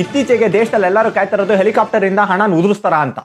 ಇತ್ತೀಚೆಗೆ ದೇಶದಲ್ಲಿ ಎಲ್ಲರೂ ಕಾಯ್ತಾ ಇರೋದು ಹೆಲಿಕಾಪ್ಟರ್ ಇಂದ ಹಣ ಉದುರಿಸ್ತಾರ ಅಂತ.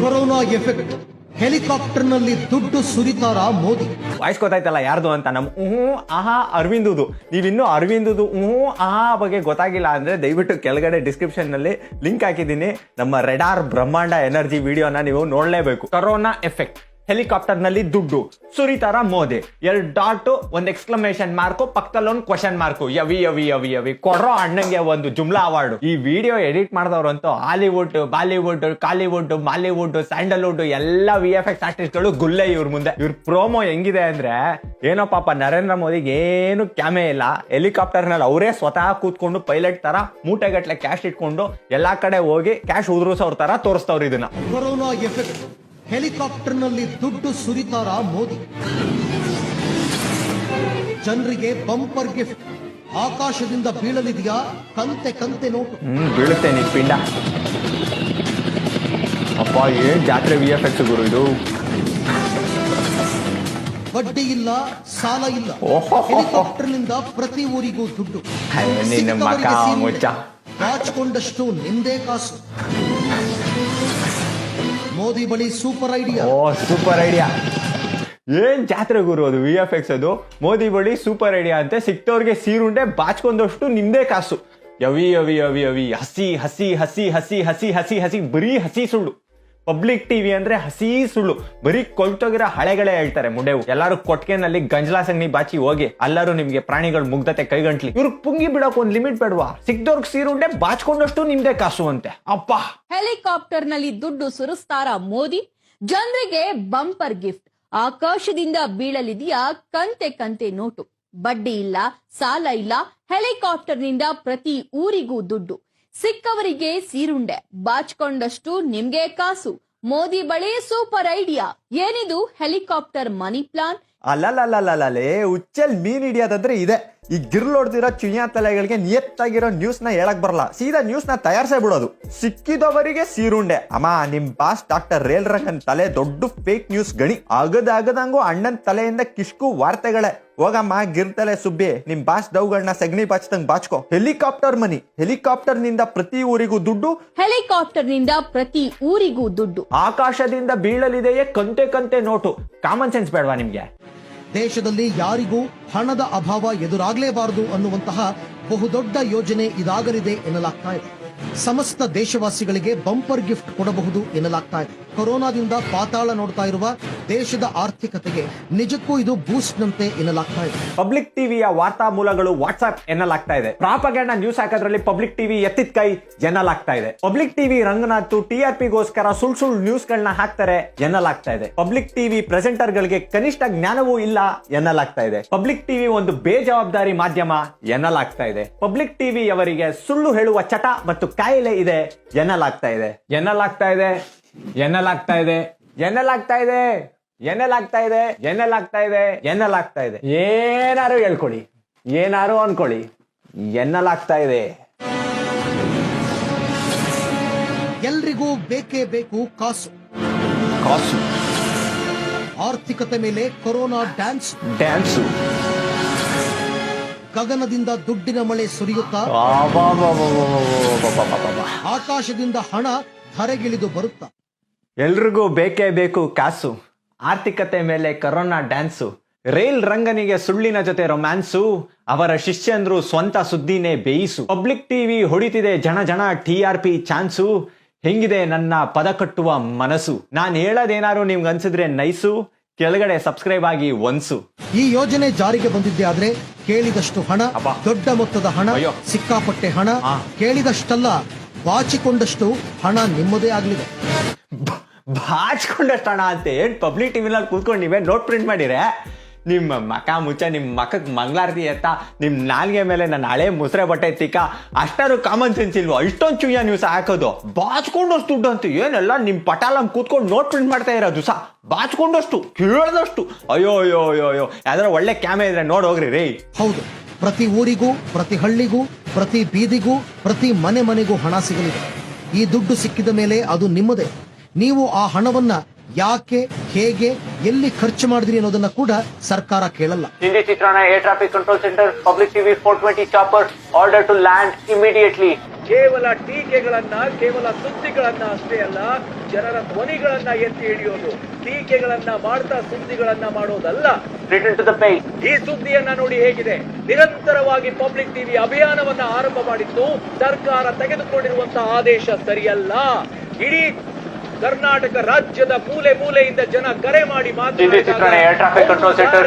Corona effect. ಹೆಲಿಕಾಪ್ಟರ್ನಲ್ಲಿ ದುಡ್ಡು ಸುರಿತಾರ ಮೋದಿ? ವಾಯ್ಸ್ ಗೊತ್ತಾಯ್ತಲ್ಲ ಯಾರ್ದು ಅಂತ? ನಮ್ ಹ್ಞೂ ಆಹಾ ಅರವಿಂದದು. ನೀವಿನ್ನೂ ಅರವಿಂದುದು ಹ್ಞೂ ಆಹಾ ಬಗ್ಗೆ ಗೊತ್ತಾಗಿಲ್ಲ ಅಂದ್ರೆ ದಯವಿಟ್ಟು ಕೆಳಗಡೆ ಡಿಸ್ಕ್ರಿಪ್ಷನ್ನಲ್ಲಿ ಲಿಂಕ್ ಹಾಕಿದ್ದೀನಿ. ನಮ್ಮ ರೆಡಾರ್ ಬ್ರಹ್ಮಾಂಡ ಎನರ್ಜಿ ವಿಡಿಯೋನ ನೀವು ನೋಡಲೇಬೇಕು. Corona effect. ಹೆಲಿಕಾಪ್ಟರ್ನಲ್ಲಿ ದುಡ್ಡು ಸುರಿತಾರ ಮೋದಿ. ಎರಡು ಡಾಟ್, ಒಂದು ಎಕ್ಸ್ಕ್ಲಮೇಷನ್ ಮಾರ್ಕು ಪಕ್ಕದಲ್ಲಿ ಒಂದು ಕ್ವಶನ್ ಮಾರ್ಕು. ಯವಿ ಯವಿ ಯವಿ ಯವಿ. ಕೊಡ್ರೋ ಅಣ್ಣಂಗೆ ಒಂದು ಜುಮ್ಲಾ ಅವಾರ್ಡ್. ಈ ವಿಡಿಯೋ ಎಡಿಟ್ ಮಾಡಿದವ್ರಂತೂ ಹಾಲಿವುಡ್, ಬಾಲಿವುಡ್, ಕಾಲಿವುಡ್, ಮಾಲಿವುಡ್, ಸ್ಯಾಂಡಲ್ವುಡ್, ಎಲ್ಲ ವಿ ಎಫ್ ಎಕ್ಸ್ ಆರ್ಟಿಸ್ಟ್ಗಳು ಗುಲ್ಲೆ ಇವ್ರ ಮುಂದೆ. ಇವ್ರ ಪ್ರೋಮೋ ಹೆಂಗಿದೆ ಅಂದ್ರೆ, ಏನೋ ಪಾಪ ನರೇಂದ್ರ ಮೋದಿಗೆ ಏನು ಕ್ಯಾಮೆ ಇಲ್ಲ. ಹೆಲಿಕಾಪ್ಟರ್ನಲ್ಲಿ ಅವರೇ ಸ್ವತಃ ಕೂತ್ಕೊಂಡು ಪೈಲಟ್ ತರ ಮೂಟೆಗಟ್ಲೆ ಕ್ಯಾಶ್ ಇಟ್ಕೊಂಡು ಎಲ್ಲಾ ಕಡೆ ಹೋಗಿ ಕ್ಯಾಶ್ ಉದುರಿಸೋರ್ ತರ ತೋರಿಸ್ತವ್ರು ಇದನ್ನ. ಹೆಲಿಕಾಪ್ಟರ್ನಲ್ಲಿ ದುಡ್ಡು ಸುರಿತಾರ ಮೋದಿ? ಜನರಿಗೆ ಬಂಪರ್ ಗಿಫ್ಟ್. ಆಕಾಶದಿಂದ ಬೀಳಲಿದೆಯಾ? ಕಂತೆ ಕಂತೆ ನೋಟು. ಬೀಳುತ್ತೆ ಪಿಂಡ. ಅಪ್ಪ ಏನ್ ಜಾತ್ರೆ ವಿ ಎಫ್ ಎಕ್ಸ್ ಗುರು ಇದು? ಬಡ್ಡಿ ಇಲ್ಲ ಸಾಲ ಇಲ್ಲ. ಹೆಲಿಕಾಪ್ಟರ್ನಿಂದ ಪ್ರತಿ ಊರಿಗೂ ದುಡ್ಡು. ಹಾಚಿಕೊಂಡಷ್ಟು ನಿನ್ನ ಮಕ. ಮುಚ್ಚ. ನಿಮ್ದೇ ಕಾಸು. ಮೋದಿ ಬಳಿ ಸೂಪರ್ ಐಡಿಯಾ. ಓ, ಸೂಪರ್ ಐಡಿಯಾ. ಏನ್ ಜಾತ್ರೆ ಗುರು ಅದು ವಿ ಎಫ್ ಎಕ್ಸ್ ಅದು? ಮೋದಿ ಬಳಿ ಸೂಪರ್ ಐಡಿಯಾ ಅಂತೆ ಸಿಕ್ತವ್ರಿಗೆ ಸೀರುಂಡೆ ಬಾಚ್ಕೊಂಡಷ್ಟು ನಿಮ್ದೇ ಕಾಸು. ಯವಿ ಯವಿ ಯವಿ ಯವಿ, ಹಸಿ ಹಸಿ ಹಸಿ ಹಸಿ ಹಸಿ ಹಸಿ ಹಸಿ, ಬರೀ ಹಸಿ ಸುಳ್ಳು. ಪಬ್ಲಿಕ್ ಟಿವಿ ಅಂದ್ರೆ ಹಸಿ ಸುಳ್ಳು ಬರೀ ಕೊಳ್ತೋಗಿರೋ ಹಳೆಗಳೇ ಹೇಳ್ತಾರೆ ಮುಂಡೆವು. ಎಲ್ಲಾರು ಕೊಟ್ಕೆನಲ್ಲಿ ಗಂಜಲಾ ಸಂಗನಿ ಬಾಚಿ ಹೋಗಿ ಎಲ್ಲರೂ ನಿಮ್ಗೆ ಪ್ರಾಣಿಗಳು ಮುಗ್ಧತೆ ಕೈಗಂಟ್ಲಿ. ಇವ್ರಿಗೆ ಪುಂಗಿ ಬಿಡೋಕ್ ಒಂದ್ ಲಿಮಿಟ್ ಬೇಡವಾ? ಸಿಕ್ದವ್ರಿಗೆ ಸೀರುಂಡೆ ಬಾಚ್ಕೊಂಡಷ್ಟು ನಿಮ್ದೇ ಕಾಸು ಅಂತೆ. ಅಪ್ಪ! ಹೆಲಿಕಾಪ್ಟರ್ನಲ್ಲಿ ದುಡ್ಡು ಸುರಿಸ್ತಾರ ಮೋದಿ. ಜನರಿಗೆ ಬಂಪರ್ ಗಿಫ್ಟ್. ಆಕಾಶದಿಂದ ಬೀಳಲಿದೆಯಾ ಕಂತೆ ಕಂತೆ ನೋಟು. ಬಡ್ಡಿ ಇಲ್ಲ, ಸಾಲ ಇಲ್ಲ, ಹೆಲಿಕಾಪ್ಟರ್ನಿಂದ ಪ್ರತಿ ಊರಿಗೂ ದುಡ್ಡು. ಸಿಕ್ಕವರಿಗೆ ಸೀರುಂಡೆ. ಬಾಚ್ಕೊಂಡಷ್ಟು ನಿಮ್ಗೆ ಕಾಸು. ಮೋದಿ ಬಳಿ ಸೂಪರ್ ಐಡಿಯಾ. ಏನಿದು? Helicopter money plan. ಅಲ್ಲಲ್ಲಲ್ಲಲ್ಲೇ ಹುಚ್ಚಲ್ ಮೀನ್ ಹಿಡಿಯೋದಂದ್ರೆ ಇದೆ. ಈ ಗಿರ್ಲೊಡ್ದಿರೋ ಚುಯ್ಯ ತಲೆಗಳಿಗೆ ನಿಯತ್ತಾಗಿರೋ ನ್ಯೂಸ್ನ ಹೇಳಕ್ ಬರಲ್ಲ. ಸೀದಾ ನ್ಯೂಸ್ನ ತಯಾರಿಸೇ ಬಿಡೋದು. ಸಿಕ್ಕಿದವರಿಗೆ ಸೀರುಂಡೆ. ಅಮ್ಮ ನಿಮ್ ಬಾಸ್ ಡಾಕ್ಟರ್ ರೇಲ್ ರಂಗನ್ ತಲೆ ದೊಡ್ಡ ಫೇಕ್ ನ್ಯೂಸ್ ಗಣಿ. ಆಗದಾಗದಂಗೂ ಅಣ್ಣನ್ ತಲೆಯಿಂದ ಕಿಷ್ಕು ವಾರ್ತೆಗಳೇ. ಹೋಗಮ್ಮ ಗಿರ್ತಲೆ ಸುಬ್ಬಿ. ನಿಮ್ ಬಾಸ್ ದೌಗಳನ್ನ ಸಗಣಿ ಬಾಚ್ದಂಗ್ ಬಾಚ್ಕೋ. ಹೆಲಿಕಾಪ್ಟರ್ ಮನಿ. ಹೆಲಿಕಾಪ್ಟರ್ನಿಂದ ಪ್ರತಿ ಊರಿಗೂ ದುಡ್ಡು. ಹೆಲಿಕಾಪ್ಟರ್ನಿಂದ ಪ್ರತಿ ಊರಿಗೂ ದುಡ್ಡು. ಆಕಾಶದಿಂದ ಬೀಳಲಿದೆಯೇ ಕಂತೆ ಕಂತೆ ನೋಟು. ಕಾಮನ್ ಸೆನ್ಸ್ ಬೇಡವಾ ನಿಮ್ಗೆ? ದೇಶದಲ್ಲಿ ಯಾರಿಗೂ ಹಣದ ಅಭಾವ ಎದುರಾಗಲೇಬಾರದು ಅನ್ನುವಂತಹ ಬಹುದೊಡ್ಡ ಯೋಜನೆ ಇದಾಗಲಿದೆ ಎನ್ನಲಾಗ್ತಾ ಇದೆ. ಸಮಸ್ತ ದೇಶವಾಸಿಗಳಿಗೆ ಬಂಪರ್ ಗಿಫ್ಟ್ ಕೊಡಬಹುದು ಎನ್ನಲಾಗ್ತಾ ಇದೆ. ಕೊರೋನಾದಿಂದ ಪಾತಾಳ ನೋಡ್ತಾ ಇರುವ ದೇಶದ ಆರ್ಥಿಕತೆಗೆ ನಿಜಕ್ಕೂ ಇದು ಬೂಸ್ಟ್ ನಂತೆ ಎನ್ನಲಾಗ್ತಾ ಇದೆ. ಪಬ್ಲಿಕ್ ಟಿವಿಯ ವಾರ್ತಾ ಮೂಲಗಳು ವಾಟ್ಸ್ಆಪ್ ಎನ್ನಲಾಗ್ತಾ ಇದೆ. ಪ್ರಾಪಗಂಡ ನ್ಯೂಸ್ ಹಾಕೋದ್ರಲ್ಲಿ ಪಬ್ಲಿಕ್ ಟಿವಿ ಎತ್ತಿದ ಕೈ ಎನ್ನಲಾಗ್ತಾ ಇದೆ. Public TV Ranganath T R ಪಿಗೋಸ್ಕರ ಸುಳ್ ಸುಳ್ ನ್ಯೂಸ್ ಗಳನ್ನ ಹಾಕ್ತಾರೆ ಎನ್ನಲಾಗ್ತಾ ಇದೆ. ಪಬ್ಲಿಕ್ ಟಿವಿ ಪ್ರೆಸೆಂಟರ್ ಗಳಿಗೆ ಕನಿಷ್ಠ ಜ್ಞಾನವೂ ಇಲ್ಲ ಎನ್ನಲಾಗ್ತಾ ಇದೆ. ಪಬ್ಲಿಕ್ ಟಿವಿ ಒಂದು ಬೇಜವಾಬ್ದಾರಿ ಮಾಧ್ಯಮ ಎನ್ನಲಾಗ್ತಾ ಇದೆ. ಪಬ್ಲಿಕ್ ಟಿವಿ ಅವರಿಗೆ ಸುಳ್ಳು ಹೇಳುವ ಚಟ ಮತ್ತು ಕಾಯಿಲೆ ಇದೆ ಎನ್ನಲಾಗ್ತಾ ಇದೆ. ಎನ್ನಲಾಗ್ತಾ ಇದೆ. ಎನ್ನಲಾಗ್ತಾ ಇದೆ ಎನ್ನಲಾಗ್ತಾ ಇದೆ ಎನ್ನಲಾಗ್ತಾ ಇದೆ ಎನ್ನಲಾಗ್ತಾ ಇದೆ ಎನ್ನಲಾಗ್ತಾ ಇದೆ ಏನಾರು ಹೇಳ್ಕೊಳ್ಳಿ. ಏನಾರು ಅನ್ಕೊಳ್ಳಿ. ಎನ್ನಲಾಗ್ತಾ ಇದೆ ಎಲ್ರಿಗೂ ಬೇಕೇ ಬೇಕು ಕಾಸು. ಕಾಸು. ಆರ್ಥಿಕತೆ ಮೇಲೆ ಕೊರೋನಾ ಡ್ಯಾನ್ಸ್. ಡ್ಯಾನ್ಸ್. ಗಗನದಿಂದ ದುಡ್ಡಿನ ಮಳೆ ಸುರಿಯುತ್ತಾ. ಆಕಾಶದಿಂದ ಹಣ ಧರೆಗಿಳಿದು ಬರುತ್ತಾ. ಎಲ್ರಿಗೂ ಬೇಕೇ ಬೇಕು ಕಾಸು. ಆರ್ಥಿಕತೆ ಮೇಲೆ ಕರೋನಾ ಡ್ಯಾನ್ಸು. ರೈಲ್ ರಂಗನಿಗೆ ಸುಳ್ಳಿನ ಜೊತೆ ರೊಮ್ಯಾನ್ಸು. ಅವರ ಶಿಷ್ಯಂದ್ರು ಸ್ವಂತ ಸುದ್ದಿನೇ ಬೇಯಿಸು. ಪಬ್ಲಿಕ್ ಟಿವಿ ಹೊಡಿತಿದೆ ಜನ ಜನ ಟಿ ಆರ್ ಪಿ ಚಾನ್ಸು. ಹೆಂಗಿದೆ ನನ್ನ ಪದ ಕಟ್ಟುವ ಮನಸ್ಸು? ನಾನು ಹೇಳೋದೇನಾರು ನಿಮ್ಗೆ ಅನ್ಸಿದ್ರೆ ನೈಸು. ಕೆಳಗಡೆ ಸಬ್ಸ್ಕ್ರೈಬ್ ಆಗಿ ಒನ್ಸು. ಈ ಯೋಜನೆ ಜಾರಿಗೆ ಬಂದಿದ್ದೆ ಆದ್ರೆ ಕೇಳಿದಷ್ಟು ಹಣ. ದೊಡ್ಡ ಮೊತ್ತದ ಹಣ. ಸಿಕ್ಕಾಪಟ್ಟೆ ಹಣ. ಕೇಳಿದಷ್ಟಲ್ಲ ಬಾಚಿಕೊಂಡಷ್ಟು ಹಣ ನಿಮ್ಮದೇ ಆಗಲಿದೆ. ಬ- ಬಾಚ್ಕೊಂಡಷ್ಟು ಅಂತ ಏನ್ ಪಬ್ಲಿಕ್ ಟಿವಿನಲ್ಲಿ ಕೂತ್ಕೊಂಡು ನೀವೇ ನೋಟ್ ಪ್ರಿಂಟ್ ಮಾಡಿರೆ ನಿಮ್ಮ ಮಕ ಮುಚ್ಚ, ನಿಮ್ಮ ಮಕಕ್ಕೆ ಮಂಗ್ಲಾರತಿ ಎತ್ತ, ನಿಮ್ಮ ನಾಲ್ಗೆ ಮೇಲೆ ನನ್ನ ಹಳೆ ಮುಸ್ರೆ ಬಟ್ಟೆ ತಿಕ್ಕ ಅಷ್ಟಾರು ಕಾಮನ್ ಸೆನ್ಸ್ ಇಲ್ವೋ? ಇಷ್ಟೊಂದು ಚುಯ್ಯ ನ್ಯೂಸ್ ಹಾಕೋದು. ಬಾಚ್ಕೊಂಡಷ್ಟು ದುಡ್ಡು ಅಂತ. ಏನೆಲ್ಲ ನಿಮ್ಮ ಪಟಾಲಂ ಕೂತ್ಕೊಂಡು ನೋಟ್ ಪ್ರಿಂಟ್ ಮಾಡ್ತಾ ಇರೋದು ಸಹ. ಬಾಚ್ಕೊಂಡಷ್ಟು, ಕೇಳದಷ್ಟು. ಅಯ್ಯೋ ಅಯ್ಯೋ ಅಯ್ಯೋ ಅಯ್ಯೋ. ಯಾವ್ದಾರ ಒಳ್ಳೆ ಕ್ಯಾಮೆ ಇದ್ರೆ ನೋಡಿ ಹೋಗ್ರಿ, ರೀ. ಹೌದು. ಪ್ರತಿ ಊರಿಗೂ, ಪ್ರತಿ ಹಳ್ಳಿಗೂ, ಪ್ರತಿ ಬೀದಿಗೂ, ಪ್ರತಿ ಮನೆ ಮನೆಗೂ ಹಣ ಸಿಗಲಿದೆ. ಈ ದುಡ್ಡು ಸಿಕ್ಕಿದ ಮೇಲೆ ಅದು ನಿಮ್ಮದೇ. ನೀವು ಆ ಹಣವನ್ನ ಯಾಕೆ ಹೇಗೆ ಎಲ್ಲಿ ಖರ್ಚು ಮಾಡಿದ್ರಿ ಅನ್ನೋದನ್ನ ಕೂಡ ಸರ್ಕಾರ ಕೇಳಲ್ಲ. ಹಿಂದಿ ಚಿತ್ರಣ air traffic control centre public TV four twenty chopper order to land immediately ಕೇವಲ ಟೀಕೆಗಳನ್ನ ಕೇವಲ ಸುದ್ದಿಗಳನ್ನ ಅಷ್ಟೇ ಅಲ್ಲ ಜನರ ಧ್ವನಿಗಳನ್ನ ಎತ್ತಿ ಹಿಡಿಯೋದು ಟೀಕೆಗಳನ್ನ ಮಾಡ್ತಾ ಸುದ್ದಿಗಳನ್ನ ಮಾಡೋದಲ್ಲ. ರಿಟರ್ನ್ ಟು ದ ಪೇ ಈ ಸುದ್ದಿಯನ್ನ ನೋಡಿ ಹೇಗಿದೆ. ನಿರಂತರವಾಗಿ ಪಬ್ಲಿಕ್ ಟಿವಿ ಅಭಿಯಾನವನ್ನ ಆರಂಭ ಮಾಡಿದ್ದು ಸರ್ಕಾರ ತೆಗೆದುಕೊಂಡಿರುವಂತಹ ಆದೇಶ ಸರಿಯಲ್ಲ. ಇಡೀ ಕರ್ನಾಟಕ ರಾಜ್ಯದ ಮೂಲೆ ಮೂಲೆಯಿಂದ ಜನ ಕರೆ ಮಾಡಿ Hindi Chitrana Air Traffic Control Center,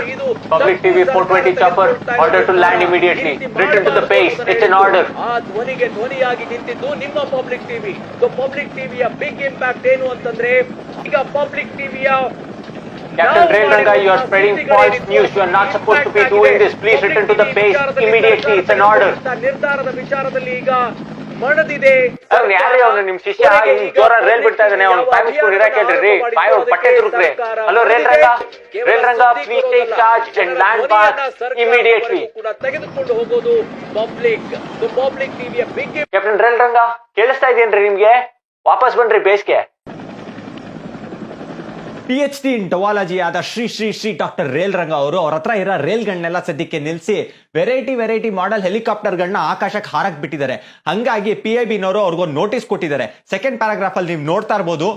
Public TV 420 chopper, order to land immediately. Return to the page. It's an order. ಆ ಧ್ವನಿಗೆ ಧ್ವನಿಯಾಗಿ ನಿಂತಿದ್ದು ನಿಮ್ಮ ಪಬ್ಲಿಕ್ ಟಿವಿ ಪಬ್ಲಿಕ್ ಟಿವಿಯ ಬಿಗ್ ಇಂಪ್ಯಾಕ್ಟ್ ಏನು ಅಂತಂದ್ರೆ ಈಗ ಪಬ್ಲಿಕ್ ಟಿವಿಯ Captain Rail Ranga, you are spreading false news. You are not supposed to be doing this. Please return to the page immediately. It's an order. ನಿರ್ಧಾರದ ವಿಚಾರದಲ್ಲಿ ಈಗ ಅವ್ನು ಯಾರೇ ಅವ್ನು ನಿಮ್ ಶಿಷ್ಯ ಜೋರ ರೈಲ್ ಬಿಡ್ತಾ ಇದ್ದಾನೆ ಅವ್ನು ಪ್ಯಾಮಿಸ್ಕೊಂಡು ಇರಕ್ ಹೇಳ್ರಿ ಬಾಯ್ ಅವ್ರು ಪಟ್ಟೆ ತುರುಕ್ರೆ hello rail Ranga rail Ranga please take charge and land pass immediately ಕೂಡ ತೆಗೆದುಕೊಂಡು ಹೋಗೋದು ಪಬ್ಲಿಕ್ ಪಬ್ಲಿಕ್ ಟಿವಿಯ ಬಿಗ್ ಕ್ಯಾಪ್ಟನ್ ರೈಲ್ ರಂಗ ಕೇಳಿಸ್ತಾ ಇದೆಯೇನ್ರಿ ನಿಮ್ಗೆ? ವಾಪಸ್ ಬನ್ರಿ ಬೇಸ್ಗೆ. ಪಿ ಎಚ್ ಡಿ ಇನ್ ಟೊವಾಲಜಿ ಆದ ಶ್ರೀ ಶ್ರೀ ಶ್ರೀ ಡಾಕ್ಟರ್ ರೇಲ್ ರಂಗ ಅವರು ಅವ್ರ ಹತ್ರ ಇರೋ ರೇಲ್ಗಳನ್ನೆಲ್ಲ ಸದ್ಯಕ್ಕೆ ನಿಲ್ಲಿಸಿ ವೆರೈಟಿ ವೆರೈಟಿ ಮಾಡೆಲ್ ಹೆಲಿಕಾಪ್ಟರ್ಗಳನ್ನ ಆಕಾಶಕ್ಕೆ ಹಾರಕ್ ಬಿಟ್ಟಿದ್ದಾರೆ. ಹಂಗಾಗಿ ಪಿ ಐ ಬಿನವರು ಅವ್ರಿಗೊಂದು ನೋಟಿಸ್ ಕೊಟ್ಟಿದ್ದಾರೆ. ಸೆಕೆಂಡ್ ಪ್ಯಾರಾಗ್ರಾಫ್ ಅಲ್ಲಿ ನೀವು ನೋಡ್ತಾ ಇರ್ಬೋದು.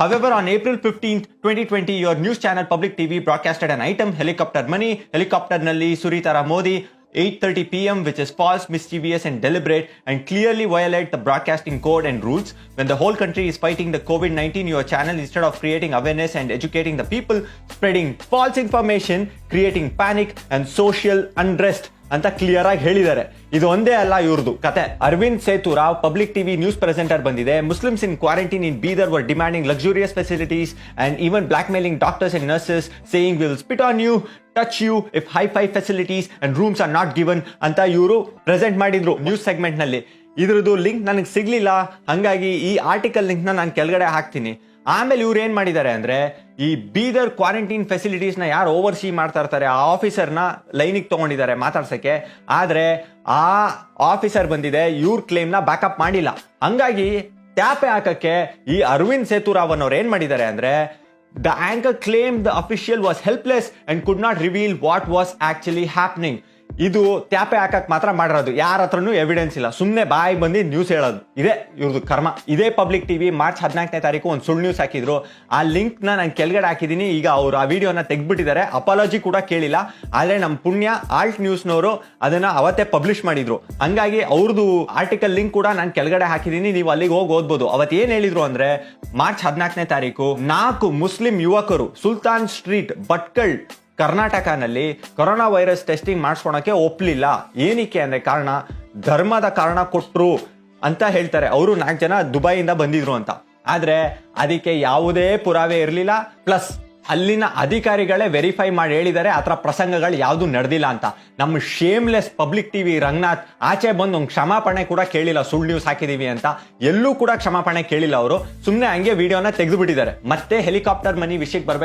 However on April fifteen twenty twenty your news channel public TV broadcasted an item helicopter money ಹೆಲಿಕಾಪ್ಟರ್ನಲ್ಲಿ ಸುರಿತಾರ Modi. 8:30 p.m., which is false, mischievous, and deliberate, and clearly violate the broadcasting code and rules. When the whole country is fighting the COVID-19, your channel, instead of creating awareness and educating the people, spreading false information, creating panic and social unrest. ಅಂತ clear ಆಗಿ ಹೇಳಿದ್ದಾರೆ. ಇದು ಒಂದೇ ಅಲ್ಲ ಇವ್ರದ್ದು ಕತೆ. Aravind Sethurao public TV news presenter ಬಂದಿದೆ Muslims in quarantine in Bidar were demanding luxurious facilities and even blackmailing doctors and nurses saying will spit on you touch you if hi fi facilities and rooms are not given ಅಂತ ಇವರು present ಮಾಡಿದ್ರು news ಸೆಗ್ಮೆಂಟ್ನಲ್ಲಿ. ಇದ್ರದ್ದು link ನನಗೆ ಸಿಗ್ಲಿಲ್ಲ. ಹಂಗಾಗಿ ಈ article link ನಾನು ಕೆಳಗಡೆ ಹಾಕ್ತೀನಿ. ಆಮೇಲೆ ಇವ್ರು ಏನ್ ಮಾಡಿದ್ದಾರೆ ಅಂದ್ರೆ, ಈ ಬೀದರ್ ಕ್ವಾರಂಟೈನ್ ಫೆಸಿಲಿಟೀಸ್ನ ಯಾರು ಓವರ್ ಸಿ ಮಾಡ್ತಾ ಇರ್ತಾರೆ, ಆ ಆಫೀಸರ್ನ ಲೈನಿಗೆ ತಗೊಂಡಿದ್ದಾರೆ ಮಾತಾಡ್ಸಕ್ಕೆ. ಆದ್ರೆ, ಆ ಆಫೀಸರ್ ಬಂದಿದೆ, ಇವ್ರ ಕ್ಲೇಮ್ನ ಬ್ಯಾಕಪ್ ಮಾಡಿಲ್ಲ. ಹಂಗಾಗಿ ಟ್ಯಾಪೆ ಹಾಕಕ್ಕೆ ಈ ಅರವಿಂದ್ ಸೇತುರಾವ್ ಅವ್ರು ಏನ್ ಮಾಡಿದ್ದಾರೆ ಅಂದ್ರೆ the anchor claim the official was helpless and could not reveal what was actually happening ಇದು ತ್ಯಾಪೆ ಹಾಕಕ್ ಮಾತ್ರ ಮಾಡಿರೋದು. ಯಾರ ಹತ್ರನೂ ಎವಿಡೆನ್ಸ್ ಇಲ್ಲ. ಸುಮ್ಮನೆ ಬಾಯಿ ಬಂದು ನ್ಯೂಸ್ ಹೇಳೋದು. ಇದೇ ಇವ್ರದ್ದು ಕರ್ಮ. ಇದೇ ಪಬ್ಲಿಕ್ ಟಿವಿ ಮಾರ್ಚ್ ಹದಿನಾಲ್ಕನೇ ತಾರೀಕು ಒಂದು ಸುಳ್ಳು ನ್ಯೂಸ್ ಹಾಕಿದ್ರು. ಆ ಲಿಂಕ್ನ ನಾನು ಕೆಳಗಡೆ ಹಾಕಿದ್ದೀನಿ ಈಗ ಅವರು ಆ ವಿಡಿಯೋನ ತೆಗ್ದ್ಬಿಟ್ಟಿದ್ದಾರೆ. ಅಪಾಲಜಿ ಕೂಡ ಕೇಳಿಲ್ಲ. ಆದ್ರೆ ನಮ್ಮ ಪುಣ್ಯ ಆಲ್ಟ್ ನ್ಯೂಸ್ನವರು ಅದನ್ನ ಅವತ್ತೇ ಪಬ್ಲಿಷ್ ಮಾಡಿದ್ರು. ಹಂಗಾಗಿ ಅವ್ರದ್ದು ಆರ್ಟಿಕಲ್ ಲಿಂಕ್ ಕೂಡ ನಾನು ಕೆಳಗಡೆ ಹಾಕಿದ್ದೀನಿ ನೀವು ಅಲ್ಲಿಗೆ ಹೋಗಿ ಓದ್ಬೋದು. ಅವತ್ತು ಏನ್ ಹೇಳಿದ್ರು ಅಂದ್ರೆ, ಮಾರ್ಚ್ ಹದಿನಾಲ್ಕನೇ ತಾರೀಕು ನಾಲ್ಕು ಮುಸ್ಲಿಂ ಯುವಕರು ಸುಲ್ತಾನ್ ಸ್ಟ್ರೀಟ್, ಭಟ್ಕಳ್ ಕರ್ನಾಟಕನಲ್ಲಿ ಕೊರೋನಾ ವೈರಸ್ ಟೆಸ್ಟಿಂಗ್ ಮಾಡಿಸ್ಕೊಳಕ್ಕೆ ಒಪ್ಲಿಲ್ಲ. ಏನಕ್ಕೆ ಅಂದ್ರೆ ಕಾರಣ, ಧರ್ಮದ ಕಾರಣ ಕೊಟ್ಟರು ಅಂತ ಹೇಳ್ತಾರೆ. ಅವರು ನಾಲ್ಕು ಜನ ದುಬೈಯಿಂದ ಬಂದಿದ್ರು ಅಂತ. ಆದ್ರೆ ಅದಕ್ಕೆ ಯಾವುದೇ ಪುರಾವೆ ಇರಲಿಲ್ಲ. ಪ್ಲಸ್ ಅಲ್ಲಿನ ಅಧಿಕಾರಿಗಳೇ ವೆರಿಫೈ ಮಾಡಿ ಹೇಳಿದ್ದಾರೆ, ಆ ಥರ ಪ್ರಸಂಗಗಳು ಯಾವುದು ನಡೆದಿಲ್ಲ ಅಂತ. ನಮ್ಮ ಶೇಮ್ಲೆಸ್ ಪಬ್ಲಿಕ್ ಟಿವಿ ರಂಗನಾಥ್ ಆಚೆ ಬಂದು ಒಂದು ಕ್ಷಮಾಪಣೆ ಕೂಡ ಕೇಳಿಲ್ಲ. ಸುಳ್ಳು ನ್ಯೂಸ್ ಹಾಕಿದೀವಿ ಅಂತ. ಎಲ್ಲೂ ಕೂಡ ಕ್ಷಮಾಪಣೆ ಕೇಳಿಲ್ಲ ಅವರು. ಸುಮ್ಮನೆ ಹಂಗೆ ವಿಡಿಯೋನ ತೆಗೆದು ಬಿಟ್ಟಿದ್ದಾರೆ. ಮತ್ತೆ ಹೆಲಿಕಾಪ್ಟರ್ ಮನಿ ವಿಷಯಕ್ಕೆ ಬರ್ಬೇಕು.